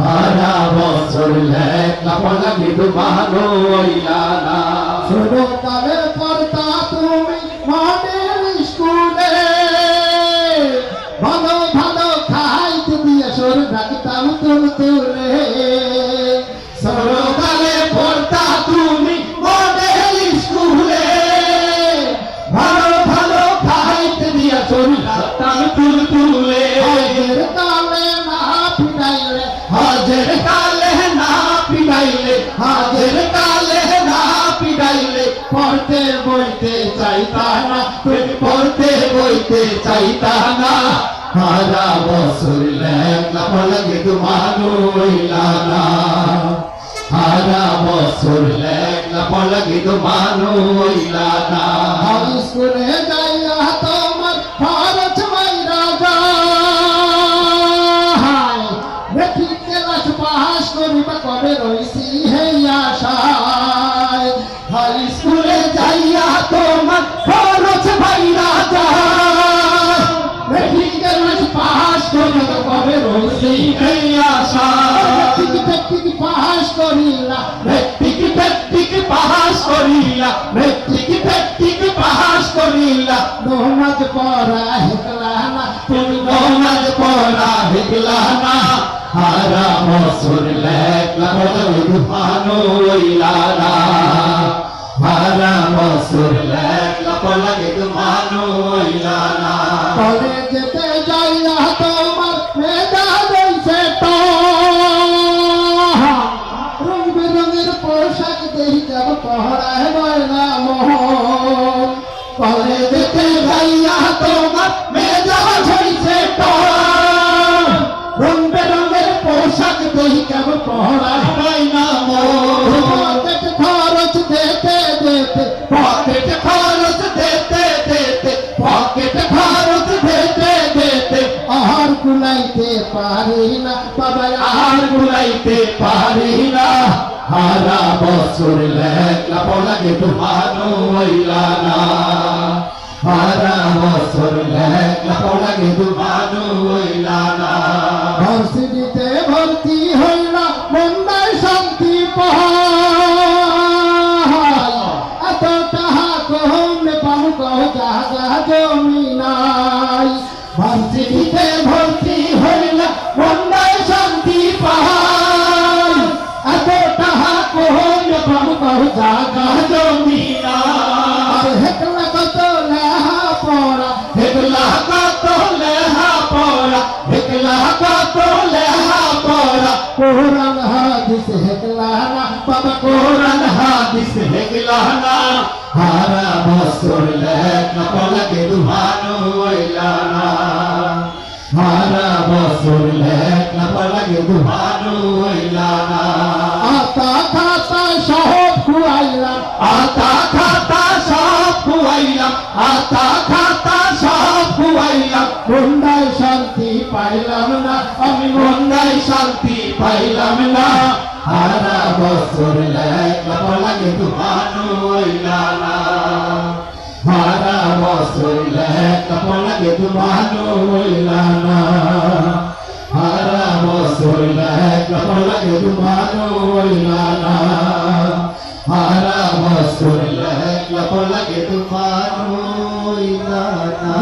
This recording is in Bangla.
হারা বছর লেখা পড়া কিন্তু মানো ওইলা না ছোটকালে পড়তা তুমি মডেল স্কুলে। ভালো ভালো খাইতে দিয়ে সর ডাকতাম সরকালে হাজের কালে না পিড়াইলে হাজের কালে না পিড়াইলে পড়তে বইতে চাইতা না, পড়তে বইতে চাইতা না। হারা বছর লেখা পড়াগে তোমানো হইলা না। হারা বছর লেখা পড়াগে তোমানো হইলা না। হাই ক্লাস পাস করিবা কবে রইছি হে আশায়? হাই স্কুলে যাইয়া তোমার খরচ ভাইরা যায়। ক্লাস পাস করিবা কবে রইছি এই আশা ঠিক ঠিক পাস করিলা। মেট্রিক মেট্রিক পাস করিলা। মেট্রিক মেট্রিক পাস করিলা। নমাজ পড়া হেকলা না। তুমি নমাজ পড়া হিগলা ওইলা না হারা বছর লেখলা বলে দুফানো ওইলা না কলেজেতে যাইয়া তোমার মেধা রইছে তো। রং বেরঙের মোহন। কলেজেতে যাইয়া তোমার মেজা ঝইছে তো। রং পোশাক দেহি কেব পহরায় হয় না পকেট খরচ দিতে দিতে, পকেট খরচ দেতে দেতে, পকেট খরচ দেতে দেতে। আহার কুলাইতে পারি না বাবা আর গুলাইতে পারি না। হারা বছর লেখলা পড়াকে তোমানো হইলা না। হারা বছর লেখলা পড়াকে তোমানো হইলা না। ভর্তি হইলা মন্দায় শান্তি পাহাই এত টাহা কহমে পাবো কহ জাগা জমি নাই। ভার্সিটিতে ভর্তি হইলা বন্দায় শান্তি পাহাড়। এত টাহা কহমে পাবো কহ জাগা জমি কোরআন হাদিস হেকলা না, বাবা কোরআন হাদিস হেগলা না। হারা বছর লেখা পড়াকে দুহানো হইলা না। হারা বছর লেখা পড়াকে দুহানো হইলা না। আতা খাতা সব খুয়াইলাম। আতা খাতা সব খুয়াইলাম। আতা খাতা সব খুয়াইলাম। পাইলাম না, আমি মন্দাই শান্তি পাইলাম না। হারা বছর লাগে দুহানো হইলা না হারা বছর লাগে দুহানো হইলা না হারা বছর লাগে দুহানো হইলা না হারা বছর লাগে দুহানো হইলা না